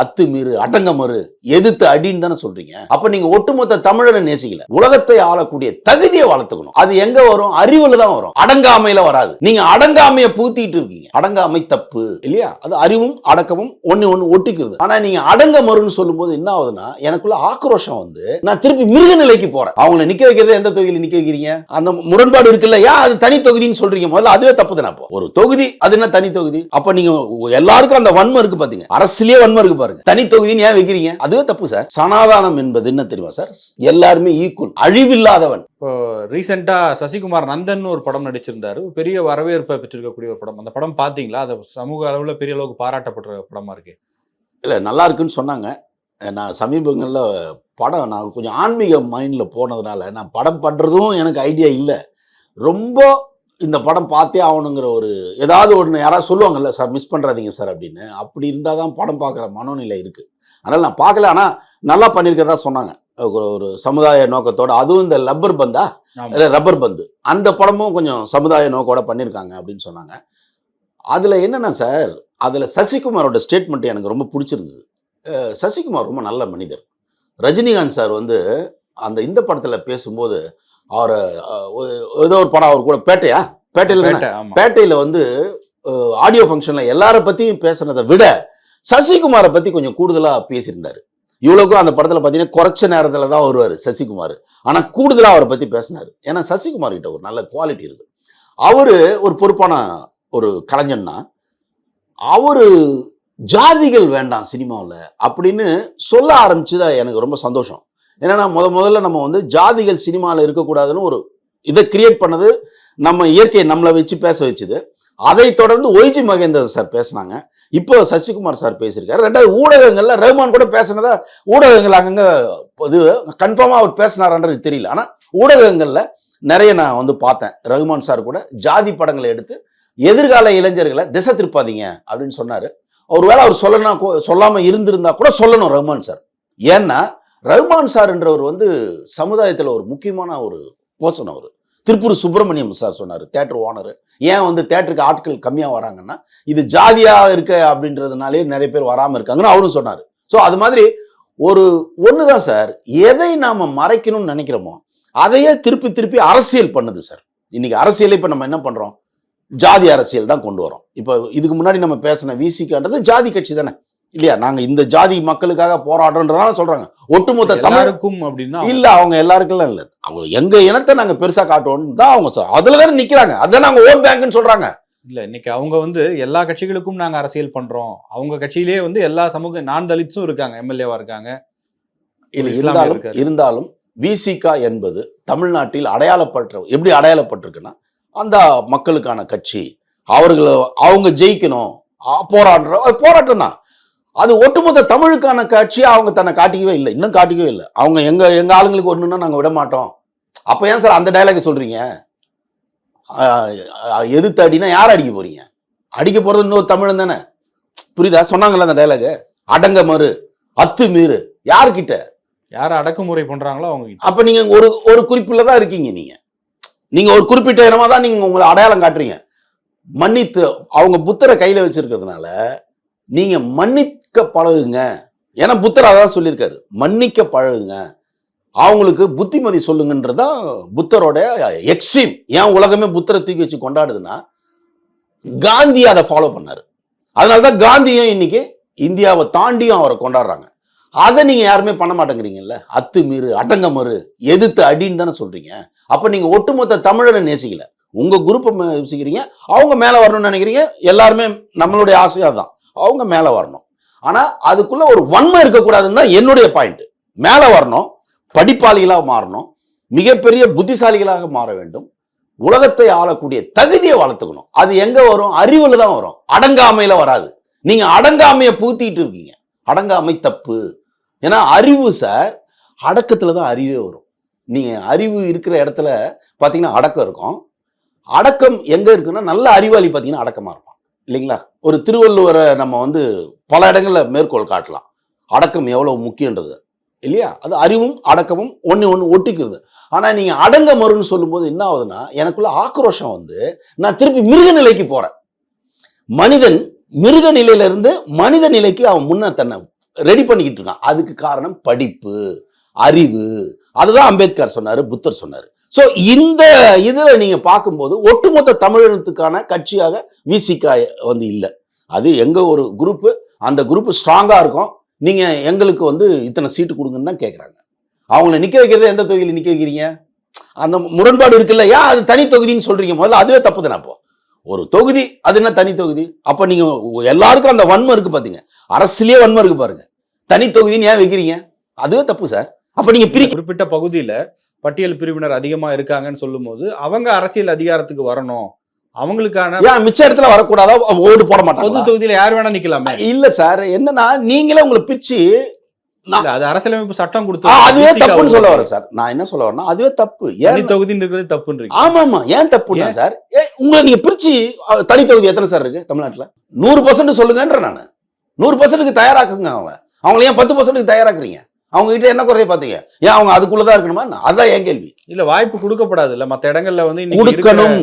அத்துமீறு அடங்கமறு எதிர்த்து அடின்னு தானே சொல்றீங்க. அப்ப நீங்க ஒட்டுமொத்த தமிழரை நேசிக்கல. உலகத்தை ஆளக்கூடிய தகுதியை வளர்த்துக்கணும். அது எங்க வரும்? அறிவுல தான் வரும். அடங்காமையில வராது. நீங்க அடங்காமைய பூத்திட்டு இருக்கீங்க. அடங்காமை தப்பு இல்லையா? அது அறிவும் அடக்கமும் ஒண்ணு ஒண்ணு ஒட்டிக்கிறது. ஆனா நீங்க அடங்க மறுன்னு சொல்லும்போது என்ன ஆகுதுன்னா எனக்குள்ள ஆக்ரோஷம் வந்து நான் திருப்பி மிருக நிலைக்கு போறேன். அவங்கள நிக்க வைக்கிறது எந்த தொகுதியில் நிக்க வைக்கிறீங்க? அந்த முரண்பாடு இருக்குல்ல ஏன் அது தனி தொகுதின்னு சொல்றீங்க? முதல்ல அதுவே தப்பு தானே அப்போ. ஒரு தொகுதி அது என்ன தனி தொகுதி? அப்ப நீங்க எல்லாருக்கும் அந்த வன்மம் இருக்கு பாத்தீங்க. அரசியலே வன்மம் இருக்கு பாருங்க. தனி தொகுதின்னு ஏன் வைக்கிறீங்க? அதுவே தப்பு சார். சனாதானம் என்பது என்ன தெரியுமா சார்? எல்லாருமே ஈக்குவல் அழிவில்லாதவன். இப்போ ரீசெண்டா சசிகுமார் நந்தன் ஒரு படம் நடிச்சிருந்தாரு. பெரிய வரவேற்பை பெற்றிருக்கக்கூடிய ஒரு படம். அந்த படம் பாத்தீங்களா அது சமூக அளவுல பெரிய அளவுக்கு பாராட்டப்படுற படமா இருக்கு. இல்லை நல்லா இருக்குன்னு சொன்னாங்க. நான் சமீபங்களில் படம் நான் கொஞ்சம் ஆன்மீக மைண்டில் போனதுனால நான் படம் பண்ணுறதும் எனக்கு ஐடியா இல்லை. ரொம்ப இந்த படம் பார்த்தே ஆகணுங்கிற ஒரு ஏதாவது ஒன்று யாராவது சொல்லுவாங்கல்ல சார் மிஸ் பண்ணுறாதீங்க சார் அப்படின்னு. அப்படி இருந்தால் தான் படம் பார்க்குற மனோநிலை இருக்குது அதனால் நான் பார்க்கல. ஆனால் நல்லா பண்ணியிருக்கதா சொன்னாங்க. ஒரு சமுதாய நோக்கத்தோட. அதுவும் இந்த லப்பர் பந்தா. இல்லை ரப்பர் பந்து. அந்த படமும் கொஞ்சம் சமுதாய நோக்கோட பண்ணியிருக்காங்க அப்படின்னு சொன்னாங்க. அதில் என்னென்ன சார் அதில் சசிகுமாரோட ஸ்டேட்மெண்ட் எனக்கு ரொம்ப பிடிச்சிருந்தது. சசிகுமார் ரொம்ப நல்ல மனிதர். ரஜினிகாந்த் சார் வந்து அந்த இந்த படத்தில் பேசும்போது அவரை ஏதோ ஒரு படம் அவர் கூட பேட்டையா? பேட்டையில் பேட்டையில் வந்து ஆடியோ ஃபங்க்ஷனில் எல்லாரை பற்றியும் பேசுனதை விட சசிகுமாரை பற்றி கொஞ்சம் கூடுதலாக பேசியிருந்தார். இவ்வளோக்கும் அந்த படத்தில் பார்த்தீங்கன்னா குறைச்ச நேரத்தில் தான் வருவார் சசிகுமார். ஆனால் கூடுதலாக அவரை பற்றி பேசினார். ஏன்னா சசிகுமார் கிட்ட ஒரு நல்ல குவாலிட்டி இருக்கு. அவர் ஒரு பொறுப்பான ஒரு கலைஞன்னா அவர் ஜாதிகள் வேண்டாம் சினிமாவில் அப்படின்னு சொல்ல ஆரம்பிச்சது எனக்கு ரொம்ப சந்தோஷம். ஏன்னா முத முதல்ல நம்ம வந்து ஜாதிகள் சினிமாவில் இருக்கக்கூடாதுன்னு ஒரு இதை கிரியேட் பண்ணது நம்ம இயற்கையை நம்மளை வச்சு பேச வச்சுது. அதை தொடர்ந்து ஒய்ஜி மகேந்திரன் சார் பேசினாங்க. இப்போ சசிகுமார் சார் பேசியிருக்காரு. ரெண்டாவது ஊடகங்களில் ரஹ்மான் கூட பேசினதா ஊடகங்கள் அங்கங்கே இது கன்ஃபார்மாக அவர் பேசினாரான்றது தெரியல. ஆனால் ஊடகங்களில் நிறைய நான் வந்து பார்த்தேன். ரஹ்மான் சார் கூட ஜாதி படங்களை எடுத்து எதிர்கால இளைஞர்களை திசை திருப்பாதீங்க அப்படின்னு சொன்னார். ஒருவேளை அவர் சொல்லணும் சொல்லாமல் இருந்திருந்தா கூட சொல்லணும் ரஹ்மான் சார். ஏன்னா ரஹ்மான் சார்ன்றவர் வந்து சமுதாயத்தில் ஒரு முக்கியமான ஒரு போசன் அவர். திருப்பூர் சுப்பிரமணியம் சார் சொன்னார் தேட்டர் ஓனர் ஏன் வந்து தேட்டருக்கு ஆட்கள் கம்மியாக வராங்கன்னா இது ஜாதியாக இருக்க அப்படின்றதுனாலே நிறைய பேர் வராமல் இருக்காங்கன்னு அவரும் சொன்னார். ஸோ அது மாதிரி ஒரு ஒன்று தான் சார் எதை நாம் மறைக்கணும்னு நினைக்கிறோமோ அதையே திருப்பி திருப்பி அரசியல் பண்ணுது சார். இன்னைக்கு அரசியலை இப்போ நம்ம என்ன பண்ணுறோம் ஜாதி அரசியல் தான் கொண்டு வரோம். இப்போ இதுக்கு முன்னாடி நம்ம பேசின விசிகான்றது ஜாதி கட்சி தானே. இல்லையா? நாங்கள் இந்த ஜாதி மக்களுக்காக போராடுறோன்றதான சொல்கிறாங்க ஒட்டுமொத்த தமிழ் எல்லாருக்கும் அப்படின்னா இல்ல அவங்க எல்லாருக்கெல்லாம் இல்ல. அவங்க எங்க இனத்தை நாங்க பெருசா காட்டுவோம்னு தான் அவங்க அதுல தானே நிக்கிறாங்க. அதான் நாங்க ஓட் பேங்க்னு சொல்றாங்க. இல்ல இன்னைக்கு அவங்க வந்து எல்லா கட்சிகளுக்கும் நாங்க அரசியல் பண்றோம். அவங்க கட்சியிலேயே வந்து எல்லா சமூக நான் தலித்ஸும் இருக்காங்க எம்எல்ஏவா இருக்காங்க. இருந்தாலும். இருந்தாலும் விசிகா என்பது தமிழ்நாட்டில் அடையாளப்பட்ட எப்படி அடையாளப்பட்டிருக்குன்னா அந்த மக்களுக்கான கட்சி அவர்களை அவங்க ஜெயிக்கணும் ஆ, போராடுற போராட்டம் தான் அது ஒட்டுமொத்த தமிழுக்கான கட்சியை அவங்க தன்னை காட்டிக்கவே இல்லை. இன்னும் காட்டிக்கவே இல்லை. அவங்க எங்க எங்க ஆளுங்களுக்கு ஒண்ணுன்னா நாங்க விட மாட்டோம். அப்ப ஏன் சார் அந்த டைலாக் ஆ, எதிர்த்து அடினா யார் அடிக்க போறீங்க? அடிக்க போறது இன்னொரு தமிழன் தானே. புரியுதா? சொன்னாங்கல்ல அந்த டைலாக் அடங்க மறு. அத்து மீறு. யார்கிட்ட? யார் அடக்குமுறை பண்றாங்களோ அவங்க. அப்ப நீங்க ஒரு ஒரு குறிப்பில் தான் இருக்கீங்க நீங்க. நீங்க ஒரு குறிப்பிட்ட இனமா தான் நீங்க உங்களை அடையாளம் காட்டுறீங்க. மன்னித்து அவங்க புத்தரை கையில வச்சிருக்கிறதுனால நீங்க மன்னிக்க பழகுங்க ஏன்னா புத்தர் அதான் சொல்லியிருக்காரு. மன்னிக்க பழகுங்க அவங்களுக்கு புத்திமதி சொல்லுங்கன்றதுதான் புத்தரோட எக்ஸ்ட்ரீம் ஏன் உலகமே புத்தரை தூக்கி வச்சு கொண்டாடுதுன்னா காந்தி அதை ஃபாலோ பண்ணார். அதனால தான் காந்தியும் இன்னைக்கு இந்தியாவை தாண்டியும் அவரை கொண்டாடுறாங்க. அதை நீங்கள் யாருமே பண்ண மாட்டேங்கிறீங்கல்ல? அத்து மீறு அடங்க மறு எதிர்த்து அடின்னு தானே சொல்கிறீங்க அப்போ நீங்கள் ஒட்டுமொத்த தமிழனை நேசிக்கல. உங்கள் குரூப்பை யோசிக்கிறீங்க அவங்க மேலே வரணும்னு நினைக்கிறீங்க. எல்லாருமே நம்மளுடைய ஆசையாக தான் அவங்க மேலே வரணும். ஆனால் அதுக்குள்ள ஒரு வன்மை இருக்கக்கூடாதுன்னு தான் என்னுடைய பாயிண்ட் மேலே வரணும் படிப்பாளிகளாக மாறணும் மிகப்பெரிய புத்திசாலிகளாக மாற வேண்டும் உலகத்தை ஆளக்கூடிய தகுதியை வளர்த்துக்கணும். அது எங்கே வரும்? அறிவில் தான் வரும். அடங்காமையில் வராது. நீங்கள் அடங்காமையை புகுத்திக்கிட்டு இருக்கீங்க. அடங்காமை தப்பு. ஏன்னா அறிவு சார் அடக்கத்தில் தான் அறிவே வரும். நீங்கள் அறிவு இருக்கிற இடத்துல பார்த்தீங்கன்னா அடக்கம் இருக்கும். அடக்கம் எங்கே இருக்குன்னா நல்ல அறிவாளி பார்த்தீங்கன்னா அடக்கமாக இருக்கும் இல்லைங்களா? ஒரு திருவள்ளுவரை நம்ம வந்து பல இடங்களில் மேற்கோள் காட்டலாம். அடக்கம் எவ்வளோ முக்கியன்றது. இல்லையா? அது அறிவும் அடக்கமும் ஒன்று ஒன்று ஒட்டிக்கிறது. ஆனால் நீங்கள் அடங்க மறுன்னு சொல்லும்போது என்ன ஆகுதுன்னா எனக்குள்ள ஆக்ரோஷம் வந்து நான் திருப்பி மிருக நிலைக்கு போகிறேன் மனிதன் மிருக நிலையிலிருந்து மனித நிலைக்கு அவன் முன்ன தன்னை ரெடி பண்ணிக்கிட்டு இருக்கான். அதுக்கு காரணம் படிப்பு அறிவு. அதுதான் அம்பேத்கர் சொன்னார் புத்தர் சொன்னார். ஸோ இந்த இதில் நீங்கள் பார்க்கும்போது ஒட்டுமொத்த தமிழினத்துக்கான கட்சியாக விசிகா வந்து இல்லை. அது எங்கள் ஒரு குரூப்பு அந்த குரூப் ஸ்ட்ராங்காக இருக்கும். நீங்கள் எங்களுக்கு வந்து இத்தனை சீட்டு கொடுங்கன்னு தான் கேட்குறாங்க அவங்கள நிற்க வைக்கிறத எந்த தொகுதியில் நிற்க வைக்கிறீங்க? அந்த முரண்பாடு இருக்குல்ல. ஏன் அது தனி தொகுதின்னு சொல்கிறீங்க முதல்ல அதுவே தப்பு தானே அப்போ? ஒரு தொகுதி அது என்ன தனி தொகுதி? அப்போ நீங்கள் எல்லாருக்கும் அந்த வன்மை இருக்குது பார்த்தீங்க அரசுலேயே வன்மை இருக்குது பாருங்கள் தனி தொகுதின்னு ஏன் வைக்கிறீங்க? அதுவே தப்பு சார். அப்போ நீங்கள் பிரி குறிப்பிட்ட பகுதியில் பட்டியல் பிரிவினர் அதிகமா இருக்காங்கன்னு சொல்லும்போது அவங்க அரசியல் அதிகாரத்துக்கு வரணும். அவங்களுக்கான ஏன் மிச்ச இடத்துல வரக்கூடாதா? ஓடு போட பொது மாட்டாங்க தொகுதியில யார் வேணா நிக்கலாமே. இல்ல சார் என்னன்னா நீங்களே உங்களை பிரிச்சு அது அரசியலமைப்பு சட்டம் கொடுத்து அதுவே தப்புன்னு சொல்ல வரேன் சார். நான் என்ன சொல்ல வரேன்னா அதுவே தப்பு. ஏன் தனி தொகுதின்னு இருக்கிறது தப்புன்றீங்க. ஆமா ஆமா ஏன் தப்புன்னா சார் உங்களை நீங்க பிரிச்சு தனி தொகுதி எத்தனை சார் இருக்கு தமிழ்நாட்டுல? நூறு பர்சன்ட் சொல்லுங்கன்ற நான். நூறு பர்சன்ட்டுக்கு தயாராக்குங்க அவங்க. அவங்கள ஏன் பத்து பர்சன்ட்டுக்கு தயாராக்குறீங்க? அவங்க கிட்ட என்ன குறைய பாத்தீங்க ஏன் அவங்க அதுக்குள்ளதான் இருக்கணுமா? அதான் என் கேள்வி. இல்ல வாய்ப்பு கொடுக்கப்படாது இல்ல மத்த இடங்கள்ல வந்து கொடுக்கணும்.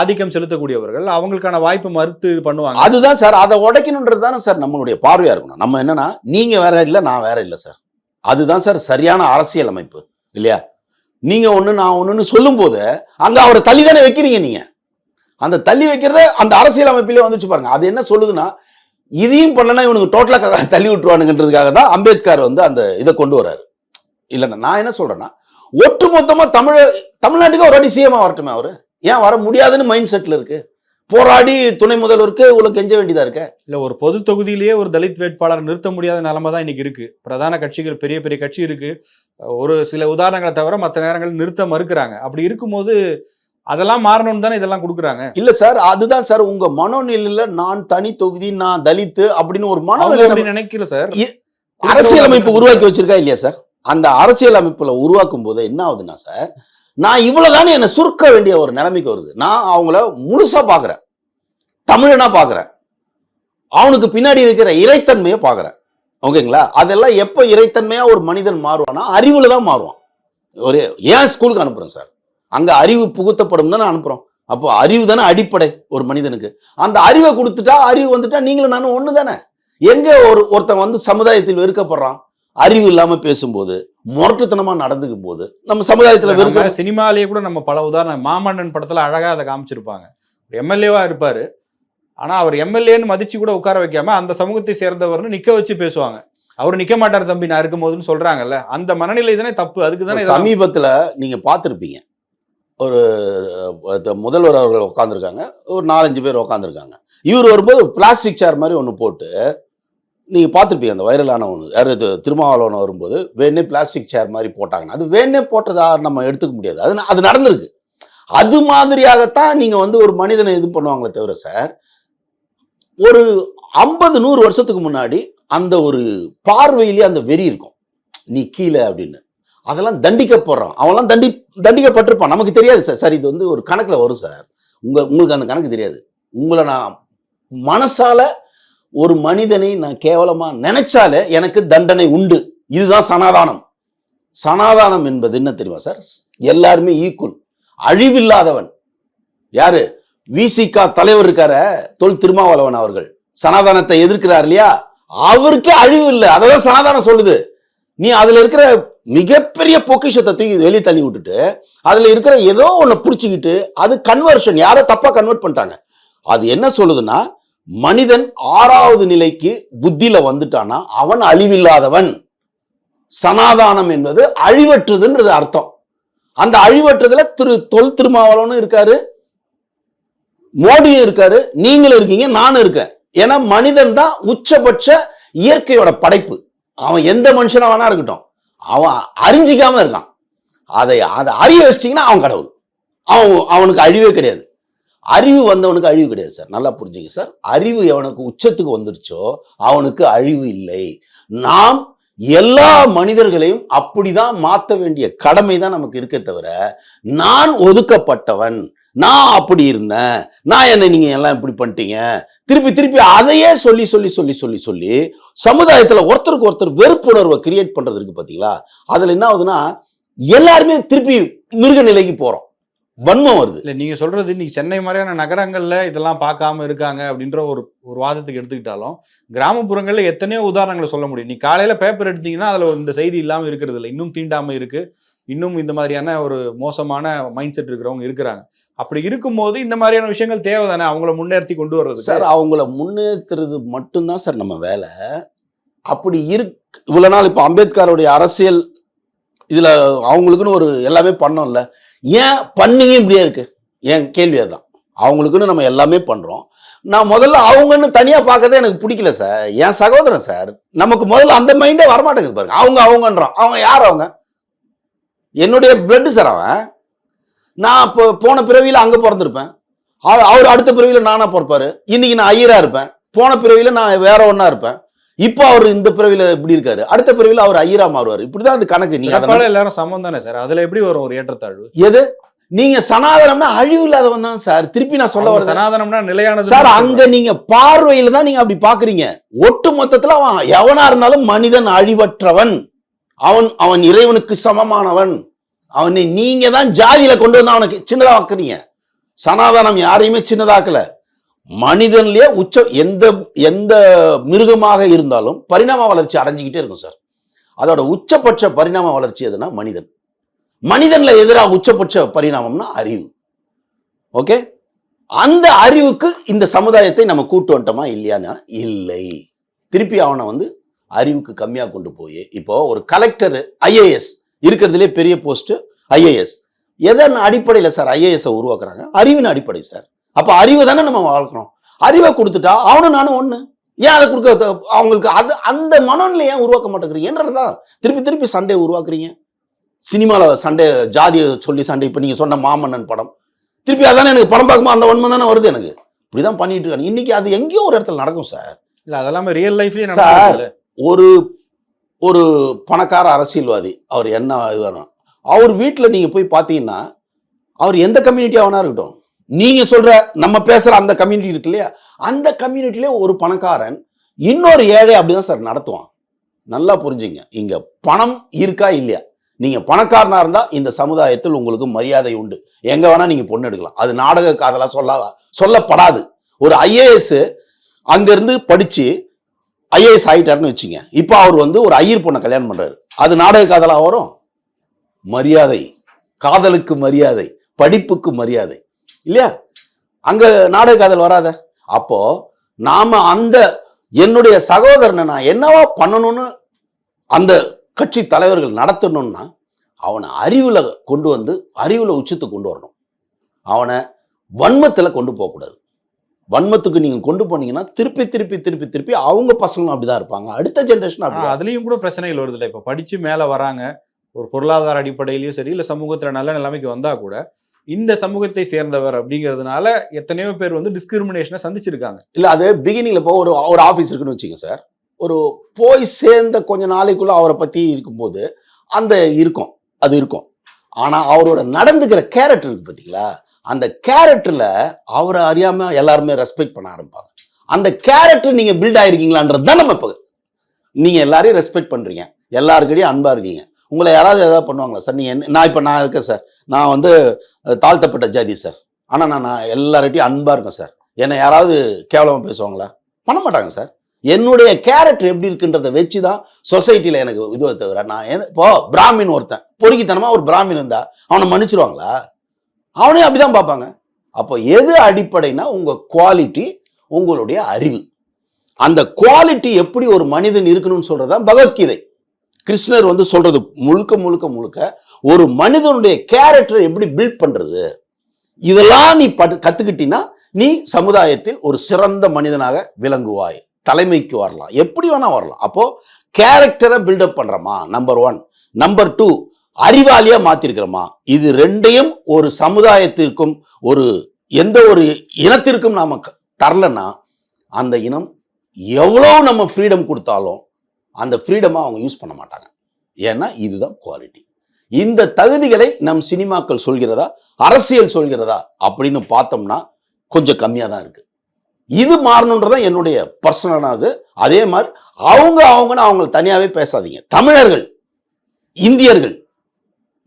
ஆதிக்கம் செலுத்தக்கூடியவர்கள் அவங்களுக்கான வாய்ப்பு மறுத்து பண்ணுவாங்க. அதுதான் சார் அதை உடைக்கணுன்றது தானே சார் நம்மளுடைய பார்வையா இருக்கணும். நம்ம என்னன்னா நீங்க வேற இல்ல நான் வேற இல்ல சார். அதுதான் சார் சரியான அரசியல் அமைப்பு இல்லையா? நீங்க ஒண்ணு நான் ஒண்ணுன்னு சொல்லும்போது அங்க அவரை தள்ளி தானே வைக்கிறீங்க நீங்க. அந்த தள்ளி வைக்கிறத அந்த அரசியல் அமைப்பிலே வந்துச்சு பாருங்க. அது என்ன சொல்லுதுன்னா இதையும் பண்ணனா இவனுக்கு டோட்டலாக தள்ளி விட்டுருவானுங்கன்றதுக்காக தான் அம்பேத்கர் வந்து அந்த இதை கொண்டு வர்றாரு. இல்லைண்ணா நான் என்ன சொல்றேன்னா ஒட்டு மொத்தமாக தமிழ தமிழ்நாட்டுக்கு ஒரு வாட்டி சிஎம் வரட்டுமே அவர். ஏன் வர முடியாதுன்னு மைண்ட் செட்டில் இருக்குது போராடி துணை முதல்வருக்கு உங்களுக்கு கெஞ்ச வேண்டியதா இருக்க. இல்ல ஒரு பொது தொகுதியிலேயே ஒரு தலித் வேட்பாளர் நிறுத்த முடியாத நிலைமை தான் இன்னைக்கு இருக்கு. பிரதான கட்சிகள் பெரிய பெரிய கட்சி இருக்கு. ஒரு சில உதாரணங்களை தவிர மற்ற நேரங்கள் நிறுத்த மறுக்கிறாங்க. அப்படி இருக்கும்போது அதெல்லாம் மாறணும்னு தானே இதெல்லாம் கொடுக்குறாங்க? இல்ல சார் அதுதான் சார் உங்க மனோநிலையில நான் தனி தொகுதி நான் தலித்து அப்படின்னு ஒரு மனோநிலை நினைக்கல சார். அரசியலமைப்பு உருவாக்கி வச்சிருக்கா இல்லையா சார்? அந்த அரசியல் அமைப்புல உருவாக்கும் போது என்ன ஆகுதுன்னா சார் நான் இவ்வளவுதானே என்னை சுருக்க வேண்டிய ஒரு நிலைமைக்கு வருது. நான் அவங்கள முழுசா பாக்குறேன். தமிழனா பாக்குறேன். அவனுக்கு பின்னாடி இருக்கிற இறைத்தன்மையை பாக்குறேன். ஓகேங்களா? அதெல்லாம் எப்ப இறைத்தன்மையா ஒரு மனிதன் மாறுவானா அறிவுல தான் மாறுவான். ஒரு ஏன் ஸ்கூலுக்கு அனுப்புறேன் சார்? அங்க அறிவு புகுத்தப்படும் தானே அனுப்புறோம். அப்போ அறிவு தானே அடிப்படை ஒரு மனிதனுக்கு. அந்த அறிவை கொடுத்துட்டா அறிவு வந்துட்டா நீங்களும் நானும் ஒண்ணு தானே. எங்க ஒரு ஒருத்தன் வந்து சமுதாயத்தில் வெறுக்கப்படுறான்? அறிவு இல்லாம பேசும்போது முரட்டுத்தனமா நடந்துக்கும் போது நம்ம சமுதாயத்துல வெறுக்க நம்ம சினிமாலேயே கூட நம்ம பல உதாரணம் மாமன்னன் படத்துல அழகா அதை காமிச்சிருப்பாங்க. எம்எல்ஏவா இருப்பாரு. ஆனா அவர் எம்எல்ஏன்னு மதிச்சு கூட உட்கார வைக்காம அந்த சமூகத்தை சேர்ந்தவர்னு நிக்க வச்சு பேசுவாங்க. அவர் நிக்க மாட்டார் தம்பி நான் இருக்கும் போதுன்னு சொல்றாங்கல்ல. அந்த மனநிலை தானே தப்பு. அதுக்கு தானே சமீபத்துல நீங்க பார்த்திருப்பீங்க. ஒரு முதல்வர் அவர்கள் உட்காந்துருக்காங்க ஒரு நாலஞ்சு பேர் உட்காந்துருக்காங்க இவர் வரும்போது பிளாஸ்டிக் சேர் மாதிரி ஒன்று போட்டு நீங்கள் பார்த்துருப்பீங்க அந்த வைரலான ஒன்று யார் இது திருமாவளவன் வரும்போது வேணே பிளாஸ்டிக் சேர் மாதிரி போட்டாங்கன்னா அது வேணே போட்டதா நம்ம எடுத்துக்க முடியாது. அது அது நடந்திருக்கு. அது மாதிரியாகத்தான் நீங்கள் வந்து ஒரு மனிதனை இது பண்ணுவாங்களே தவிர சார் ஒரு ஐம்பது நூறு வருஷத்துக்கு முன்னாடி அந்த ஒரு பார்வையிலேயே அந்த வெறி இருக்கும். நீ கீழே அப்படின்னு. அதெல்லாம் தண்டிக்கப்படுறான் அவெல்லாம் தண்டி தண்டிக்கப்பட்டிருப்பான். நமக்கு தெரியாது சார். சார் இது வந்து ஒரு கணக்கில் வரும் சார். உங்கள் உங்களுக்கு அந்த கணக்கு தெரியாது. உங்களை நான் மனசால ஒரு மனிதனை நான் கேவலமாக நினைச்சாலே எனக்கு தண்டனை உண்டு. இதுதான் சனாதானம். சனாதானம் என்பது என்ன தெரியுமா சார்? எல்லாருமே ஈக்குவல் அழிவில்லாதவன். யாரு? விசிகா தலைவர் இருக்கார தொல் திருமாவளவன் அவர்கள். சனாதானத்தை எதிர்க்கிறார் இல்லையா? அவருக்கே அழிவு இல்லை. அதான் சனாதானம் சொல்லுது. நீ அதுல இருக்கிற மிகப்பெரிய பொக்கிஷத்தை தூக்கி வெளியே தள்ளி விட்டுட்டு அதுல இருக்கிற ஏதோ ஒன்று பிடிச்சிக்கிட்டு அது கன்வர்ஷன் யாரோ தப்பா கன்வெர்ட் பண்ணிட்டாங்க. அது என்ன சொல்லுதுன்னா மனிதன் ஆறாவது நிலைக்கு புத்தியில வந்துட்டானா அவன் அழிவில்லாதவன். சனாதானம் என்பது அழிவற்றதுன்றது அர்த்தம். அந்த அழிவற்றதுல திரு தொல் திருமாவளவனும் இருக்காரு. மோடியும் இருக்காரு. நீங்களும் இருக்கீங்க நானும் இருக்கேன். ஏன்னா மனிதன் தான் உச்சபட்ச இயற்கையோட படைப்பு. அவன் எந்த மனுஷனா வேணா இருக்கட்டும். அவன் அறிஞ்சிக்காம இருக்கான். அதை அதை அறிய வச்சிட்டிங்கன்னா அவன் கடவுள். அவன் அவனுக்கு அழிவே கிடையாது. அறிவு வந்தவனுக்கு அழிவு கிடையாது சார். நல்லா புரிஞ்சுங்க சார். அறிவு எவனுக்கு உச்சத்துக்கு வந்துருச்சோ அவனுக்கு அழிவு இல்லை. நாம் எல்லா மனிதர்களையும் அப்படிதான் மாற்ற வேண்டிய கடமை தான் நமக்கு இருக்கே தவிர நான் ஒதுக்கப்பட்டவன். நான் அப்படி இருந்தேன். நான் என்ன நீங்க எல்லாம் இப்படி பண்ணிட்டீங்க. திருப்பி திருப்பி அதையே சொல்லி சொல்லி சொல்லி சொல்லி சொல்லி சமுதாயத்துல ஒருத்தருக்கு ஒருத்தர் வெறுப்புணர்வை கிரியேட் பண்ணுறதுக்கு பார்த்தீங்களா அதில் அதுல என்ன ஆகுதுன்னா எல்லாருமே திருப்பி மிருக நிலைக்கு போகிறோம் வன்மம் வருது. இல்லை நீங்க சொல்றது இன்னைக்கு சென்னை மாதிரியான நகரங்களில் இதெல்லாம் பார்க்காம இருக்காங்க அப்படின்ற ஒரு ஒரு வாதத்துக்கு எடுத்துக்கிட்டாலும் கிராமப்புறங்களில் எத்தனையோ உதாரணங்களை சொல்ல முடியும். நீ காலையில் பேப்பர் எடுத்தீங்கன்னா அதில் இந்த செய்தி இல்லாமல் இருக்கிறது இல்லை. இன்னும் தீண்டாமல் இருக்கு. இன்னும் இந்த மாதிரியான ஒரு மோசமான மைண்ட் செட் இருக்கிறவங்க இருக்கிறாங்க. அப்படி இருக்கும்போது இந்த மாதிரியான விஷயங்கள் தேவை தானே அவங்கள முன்னேற்றி கொண்டு வர்றது சார் அவங்கள முன்னேற்றுறது மட்டும்தான் சார் நம்ம வேலை. அப்படி இருக்கு இவ்வளோ நாள் இப்போ அம்பேத்கருடைய அரசியல் இதில் அவங்களுக்குன்னு ஒரு எல்லாமே பண்ணோம்ல. ஏன் பண்ணியும் இப்படியே இருக்கு? என் கேள்வி அதுதான். அவங்களுக்குன்னு நம்ம எல்லாமே பண்ணுறோம் நான் முதல்ல அவங்கன்னு தனியாக பார்க்கறதே எனக்கு பிடிக்கல சார். என் சகோதரன் சார் நமக்கு முதல்ல அந்த மைண்டே வரமாட்டேங்குது பாருங்க. அவங்க அவங்கன்றான். அவங்க யார் அவங்க? என்னுடைய பிளட் சார் அவன். நான் இப்போ போன பிறவியில் அங்கே பிறந்திருப்பேன். அவ- அவர் அடுத்த பிறவியில் நானா பிறப்பாரு. இன்னைக்கு நான் ஐயரா இருப்பேன். போன பிறவியில் நான் வேற ஒண்ணா இருப்பேன். இப்போ அவர் இந்த பிறவியில் இப்படி இருக்காரு. அடுத்த பிறவியில் அவர் ஐயரா மாறுவார். இப்படிதான் அது கணக்கு. நீங்க அதை பிறப்பால எல்லாரும் சமம் தானே சார்? அதுல எப்படி வரும் ஒரு ஏற்றத்தாழ்வு? எது? நீங்க சனாதனம்னா அழிவு இல்லாதவன் தான் சார். திருப்பி நான் சொல்ல வரேன் சனாதனம்னா நிலையானது சார் அங்க நீங்க பார்வையில தான் நீங்க அப்படி பாக்குறீங்க. ஒட்டு மொத்தத்துல அவன் எவனா இருந்தாலும் மனிதன் அழிவற்றவன். அவன் அவன் இறைவனுக்கு சமமானவன். அவனை நீங்க தான் ஜாதியில கொண்டு வந்து அவனுக்கு சின்னதாக்குறீங்க. சனாதனம் யாரையுமே சின்னதாக்கல. மனிதன்லயே உச்ச எந்த எந்த மிருகமாக இருந்தாலும் பரிணாம வளர்ச்சி அடைஞ்சுக்கிட்டே இருக்கும் சார். அதோட உச்சபட்ச பரிணாம வளர்ச்சி எதுனா மனிதன். மனிதன்ல எதிராக உச்சபட்ச பரிணாமம்னா அறிவு. ஓகே? அந்த அறிவுக்கு இந்த சமுதாயத்தை நம்ம கூட்டு வந்துட்டோமா இல்லையானா? இல்லை. திருப்பி அவனை வந்து அறிவுக்கு கம்மியாக கொண்டு போய் இப்போ ஒரு கலெக்டர் ஐஏஎஸ் இருக்கிறதுலே பெரிய போஸ்ட் ஐஏஎஸ் எதன் அடிப்படையில் சார் ஐஏஎஸ் உருவாக்குறாங்க? அறிவின் அடிப்படை சார் அப்போ அறிவை தானே நம்ம வளர்க்கணும். அறிவை கொடுத்துட்டா அவனும் நானும் ஒண்ணு. ஏன் அதை கொடுக்க அவங்களுக்கு அது அந்த மனநிலை ஏன் உருவாக்க மாட்டேங்கிறீங்கன்றதுதான் திருப்பி திருப்பி சண்டை உருவாக்குறீங்க. சினிமாவில் சண்டை ஜாதியை சொல்லி சண்டை. இப்போ நீங்கள் சொன்ன மாமன்னன் படம். திருப்பி அதானே எனக்கு படம் பார்க்கும்போது அந்த உண்மை தானே வருது எனக்கு. இப்படிதான் பண்ணிட்டு இருக்காங்க. இன்னைக்கு அது எங்கேயோ ஒரு இடத்துல நடக்கும் சார் இல்ல அதெல்லாம் ரியல் லைஃப்லயே சார், ஒரு ஒரு பணக்கார அரசியல்வாதி அவர் என்ன இதுனா அவர் வீட்டில் நீங்கள் போய் பார்த்தீங்கன்னா அவர் எந்த கம்யூனிட்டி ஆவனா இருக்கட்டும். நீங்கள் சொல்கிற நம்ம பேசுகிற அந்த கம்யூனிட்டி இருக்கு இல்லையா? அந்த கம்யூனிட்டிலே ஒரு பணக்காரன் இன்னொரு ஏழை அப்படிதான் சார் நடத்துவான். நல்லா புரிஞ்சுங்க. இங்கே பணம் இருக்கா இல்லையா? நீங்கள் பணக்காரனாக இருந்தால் இந்த சமுதாயத்தில் உங்களுக்கு மரியாதை உண்டு. எங்கே வேணால் நீங்கள் பொண்ணு எடுக்கலாம். அது நாடக காதலாக சொல்ல சொல்லப்படாது. ஒரு ஐஏஎஸ் அங்கேருந்து படித்து ஐஏஎஸ் ஆகிட்டாருன்னு வச்சுங்க. இப்போ அவர் வந்து ஒரு ஐயர் பொண்ணை கல்யாணம் பண்ணுறாரு அது நாடக காதலாக வரும்? மரியாதை. காதலுக்கு மரியாதை. படிப்புக்கு மரியாதை. இல்லையா? அங்கே நாடக காதல் வராத? அப்போ நாம் அந்த என்னுடைய சகோதரனை நான் என்னவா பண்ணணும்னு அந்த கட்சி தலைவர்கள் நடத்தணும்னா அவனை அறிவில் கொண்டு வந்து அறிவில் உச்சத்துக்கு கொண்டு வரணும். அவனை வன்மத்தில் கொண்டு போகக்கூடாது. வன்மத்துக்கு நீங்க கொண்டு போனீங்கன்னா திருப்பி திருப்பி திருப்பி திருப்பி அவங்க பசங்களும் அப்படிதான் இருப்பாங்க. அடுத்த ஜென்ரேஷன் ஆனா அப்படிதான். அதுலயும் கூட பிரச்சனைகள் வருது இல்ல. இப்ப படிச்சு மேல வராங்க. ஒரு பொருளாதார அடிப்படையிலயும் சரி இல்ல சமூகத்துல நல்ல நிலைமைக்கு வந்தா கூட இந்த சமூகத்தை சேர்ந்தவர் அப்படிங்கிறதுனால எத்தனையோ பேர் வந்து டிஸ்கிரிமினேஷனை சந்திச்சிருக்காங்க. இல்ல அது பிகினிங்ல இப்போ ஒரு ஒரு ஆபீஸ் இருக்குன்னு வச்சுங்க சார். ஒரு போய் சேர்ந்த கொஞ்ச நாளைக்குள்ள அவரை பத்தி இருக்கும்போது அந்த இருக்கும் அது இருக்கும். ஆனா அவரோட நடந்துக்கிற கேரக்டர் இருக்கு பாத்தீங்களா? அந்த கேரக்டரில் அவரை அறியாமல் எல்லாருமே ரெஸ்பெக்ட் பண்ண ஆரம்பிப்பாங்க. அந்த கேரக்டர் நீங்கள் பில்ட் ஆகிருக்கீங்களான்றது தான் நம்ம இப்போ நீங்கள் எல்லாரையும் ரெஸ்பெக்ட் பண்ணுறீங்க எல்லாருக்கிட்டையும் அன்பாக இருக்கீங்க. உங்களை யாராவது எதாவது பண்ணுவாங்களா? சார் நீங்கள் என்ன நான் இப்போ நான் இருக்கேன் சார். நான் வந்து தாழ்த்தப்பட்ட ஜாதி சார். ஆனால் நான் நான் எல்லார்கிட்டையும் அன்பாக இருக்கேன் சார். என்னை யாராவது கேவலமாக பேசுவாங்களா? பண்ண மாட்டாங்க சார். என்னுடைய கேரக்டர் எப்படி இருக்குன்றதை வச்சு தான் சொசைட்டியில் எனக்கு இது தவிர நான் இப்போ பிராமின் ஒருத்தன். பொறுக்கித்தனமாக ஒரு பிராமின் இருந்தா அவனை மன்னிச்சிருவாங்களா? அவனையும் அப்படிதான் பார்ப்பாங்க. அப்போ எது அடிப்படைனா உங்கள் குவாலிட்டி உங்களுடைய அறிவு. அந்த குவாலிட்டி எப்படி ஒரு மனிதன் இருக்கணும்னு சொல்றதுதான் பகவத்கீதை. கிருஷ்ணர் வந்து சொல்றது முழுக்க முழுக்க முழுக்க ஒரு மனிதனுடைய கேரக்டரை எப்படி பில்ட் பண்றது? இதெல்லாம் நீ பட்டு கத்துக்கிட்டீன்னா நீ சமுதாயத்தில் ஒரு சிறந்த மனிதனாக விளங்குவாய். தலைமைக்கு வரலாம். எப்படி வேணா வரலாம். அப்போ கேரக்டரை பில்டப் பண்றோமா? நம்பர் ஒன் நம்பர் டூ அறிவாளியா மாத்திருக்கிறோமா? இது ரெண்டையும் ஒரு சமுதாயத்திற்கும் ஒரு எந்த ஒரு இனத்திற்கும் நாம க- தரலன்னா அந்த இனம் எவ்வளோ நம்ம ஃப்ரீடம் கொடுத்தாலும் அந்த ஃப்ரீடமாக அவங்க யூஸ் பண்ண மாட்டாங்க. ஏன்னா இதுதான் குவாலிட்டி இந்த தகுதிகளை நம் சினிமாக்கள் சொல்கிறதா? அரசியல் சொல்கிறதா? அப்படின்னு பார்த்தோம்னா கொஞ்சம் கம்மியாக தான் இருக்கு. இது மாறணுன்றதான் என்னுடைய பர்சனலானது அதே மாதிரி அவங்க அவங்கன்னு அவங்கள தனியாகவே பேசாதீங்க. தமிழர்கள் இந்தியர்கள்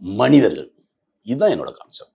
மனிதர்கள். இதுதான் என்னோட கான்செப்ட்